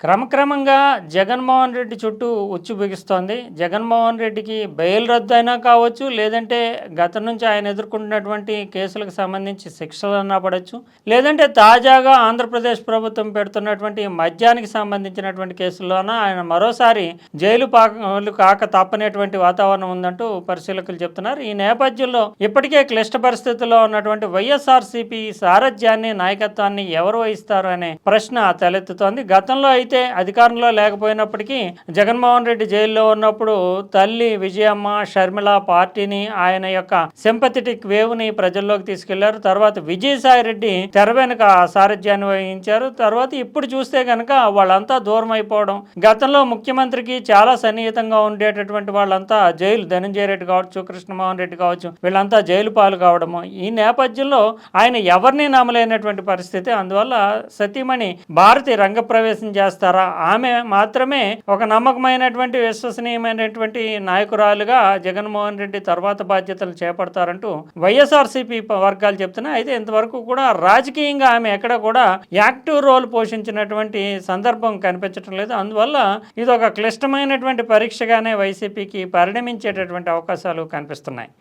క్రమక్రమంగా జగన్మోహన్ రెడ్డి చుట్టూ ఉచ్చు బిగిస్తోంది. జగన్మోహన్ రెడ్డికి బెయిల్ రద్దు అయినా కావచ్చు లేదంటే గతం నుంచి ఆయన ఎదుర్కొంటున్నటువంటి కేసులకు సంబంధించి శిక్షలన్నా పడవచ్చు లేదంటే తాజాగా ఆంధ్రప్రదేశ్ ప్రభుత్వం పెడుతున్నటువంటి మద్యానికి సంబంధించినటువంటి కేసుల్లోన ఆయన మరోసారి జైలు పాకలు కాక తప్పనేటువంటి వాతావరణం ఉందంటూ పరిశీలకులు చెప్తున్నారు. ఈ నేపథ్యంలో ఇప్పటికే క్లిష్ట పరిస్థితుల్లో ఉన్నటువంటి వైఎస్ఆర్సీపీ సారథ్యాన్ని నాయకత్వాన్ని ఎవరు వహిస్తారు అనే ప్రశ్న తలెత్తుతోంది. గతంలో అయితే అధికారంలో లేకపోయినప్పటికీ జగన్మోహన్ రెడ్డి జైల్లో ఉన్నప్పుడు తల్లి విజయమ్మ షర్మిల పార్టీని ఆయన యొక్క సింపథెటిక్ వేవ్ని ప్రజల్లోకి తీసుకెళ్ళారు. తర్వాత విజయసాయి రెడ్డి తెర వెనుక సారథ్యాన్ని వహించారు. తర్వాత ఇప్పుడు చూస్తే కనుక వాళ్ళంతా దూరం అయిపోవడం గతంలో ముఖ్యమంత్రికి చాలా సన్నిహితంగా ఉండేటటువంటి వాళ్ళంతా జైలు ధనంజయ రెడ్డి కావచ్చు కృష్ణమోహన్ రెడ్డి కావచ్చు వీళ్ళంతా జైలు పాలు కావడము. ఈ నేపథ్యంలో ఆయన ఎవరిని నమ్మలేనటువంటి పరిస్థితి. అందువల్ల సతీమణి భారతి రంగప్రవేశం చేస్తారా? ఆమె మాత్రమే ఒక నమ్మకమైనటువంటి విశ్వసనీయమైనటువంటి నాయకురాలుగా జగన్మోహన్ రెడ్డి తర్వాత బాధ్యతలు చేపడతారంటూ వైఎస్ఆర్సీపీ వర్గాలు చెప్తున్నాయి. అయితే ఇంతవరకు కూడా రాజకీయంగా ఆమె ఎక్కడ కూడా యాక్టివ్ రోల్ పోషించినటువంటి సందర్భం కనిపించడం లేదు. అందువల్ల ఇది ఒక క్లిష్టమైనటువంటి పరీక్షగానే వైసీపీకి పరిణమించేటటువంటి అవకాశాలు కనిపిస్తున్నాయి.